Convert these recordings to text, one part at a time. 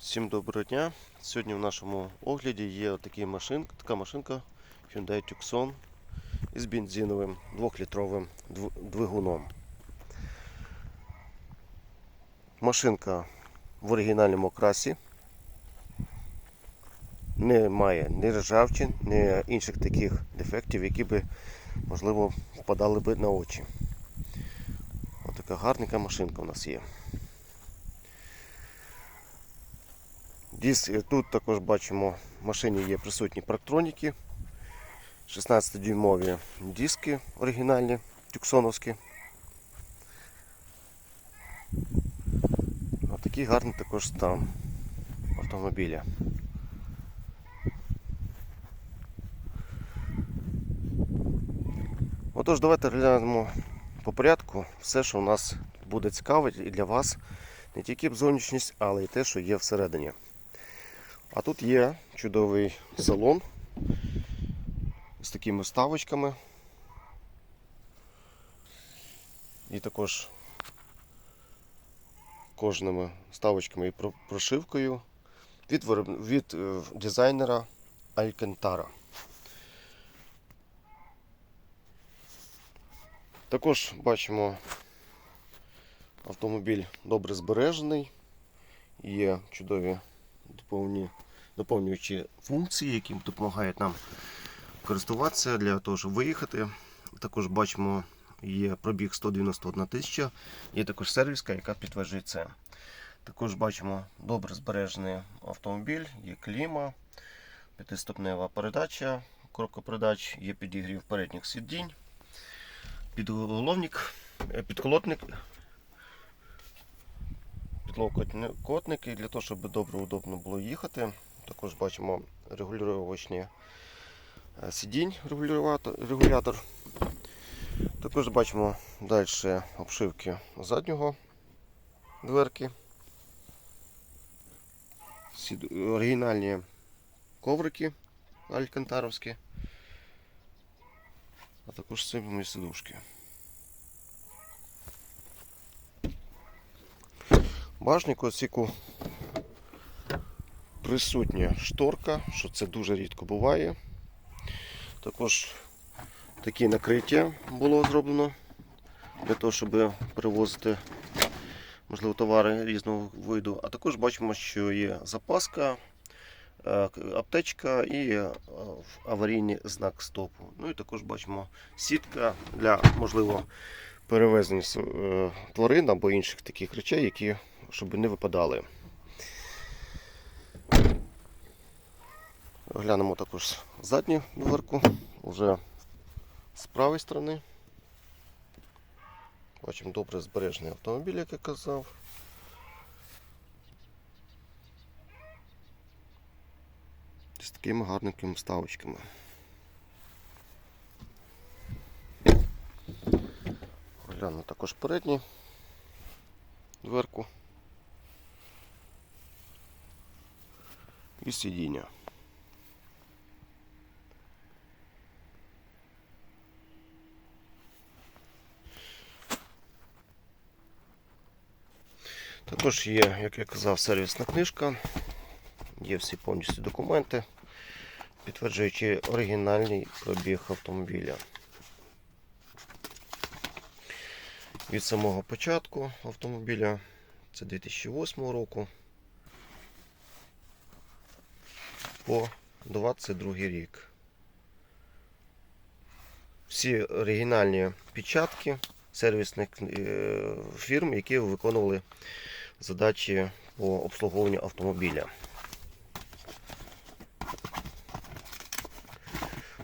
Всім доброго дня. Сьогодні в нашому огляді є такий машин, така машинка Hyundai Tucson із бензиновим 2-літровим двигуном. Машинка в оригінальному окрасі. Не має ні ржавчин, ні інших таких дефектів, які би, можливо, впадали би на очі. Ось така гарненька машинка у нас є. Е, тут також бачимо, в машині є присутні парктроніки, 16-дюймові диски оригінальні, тюксоновські. Отакий гарний також стан автомобіля. Отож, давайте глянемо по порядку все, що у нас буде цікаво і для вас. Не тільки б зовнішність, але й те, що є всередині. А тут є чудовий салон з такими вставочками. І також кожними вставочками і прошивкою від, від е, дизайнера Alcantara. Також бачимо автомобіль добре збережений, є чудові доповнюючі функції, які допомагають нам користуватися для того, щоб виїхати. Також бачимо, є пробіг 191 тисяча, є також сервіска, яка підтверджує це. Також бачимо добре збережений автомобіль, є кліма, п'ятиступнева передача, коробка передач, є підігрів передніх сидінь, підголовник, е, підколотник, підлокотники для того, щоб добре удобно було їхати. Також бачимо регулювачні е, сидінь, регулятор. Також бачимо далі обшивки заднього дверки. Оригінальні коврики алькантаровські, а також самі сидушки. Башнику отсіку присутня шторка, що це дуже рідко буває. Також такі накриття було зроблено для того, щоб перевозити можливо, товари різного виду. А також бачимо, що є запаска, е, аптечка і е, аварійний знак стопу. Ну і також бачимо сітка для можливо перевезення е, тварин або інших таких речей, які щоб не випадали. Глянемо також задню дверку, вже з правої сторони. Бачимо добре збережений автомобіль, як я казав. З такими гарненькими вставочками. Гляну також передню дверку. І сидіння. Також є, як я казав, сервісна книжка, є всі повністю документи, підтверджуючи оригінальний пробіг автомобіля. Від самого початку автомобіля, це 2008 року, по 22 рік. Всі оригінальні печатки сервісних е, фірм, які виконували задачі по обслуговуванню автомобіля.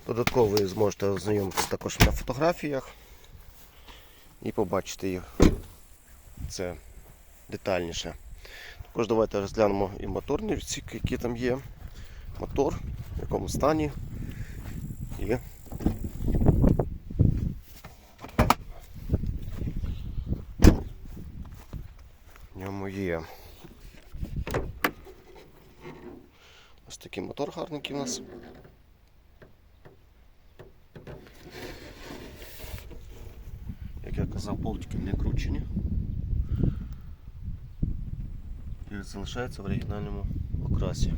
Додатково ви зможете ознайомитися також на фотографіях і побачити їх це детальніше. Також давайте розглянемо і моторні відсіки, які там є. Мотор, в якому стані і в ньому є. Ось такий мотор гарненький у нас. Як я казав, болтики не кручені. Є залишається в оригінальному окрасі.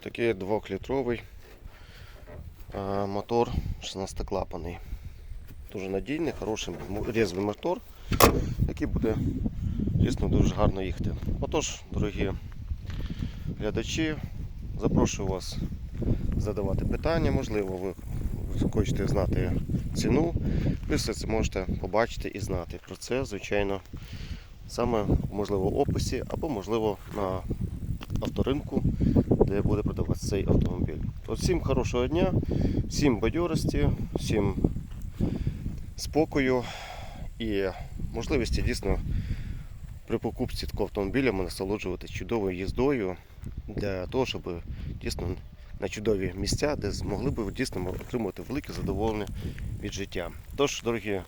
Такий двохлітровий е, мотор 16-клапаний. Дуже надійний, хороший різвий мотор, який буде дійсно дуже гарно їхати. Отож, дорогі глядачі, запрошую вас задавати питання, можливо, ви хочете знати ціну. Ви все це можете побачити і знати. Про це, звичайно, саме можливо в описі або можливо на авторинку, де буде продаватися цей автомобіль. От всім хорошого дня, всім бадьорості, всім спокою і можливості дійсно при покупці такого автомобіля насолоджуватися чудовою їздою для того, щоб дійсно на чудові місця, де змогли б дійсно отримувати велике задоволення від життя. Тож, дорогі,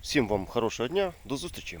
всім вам хорошого дня, до зустрічі!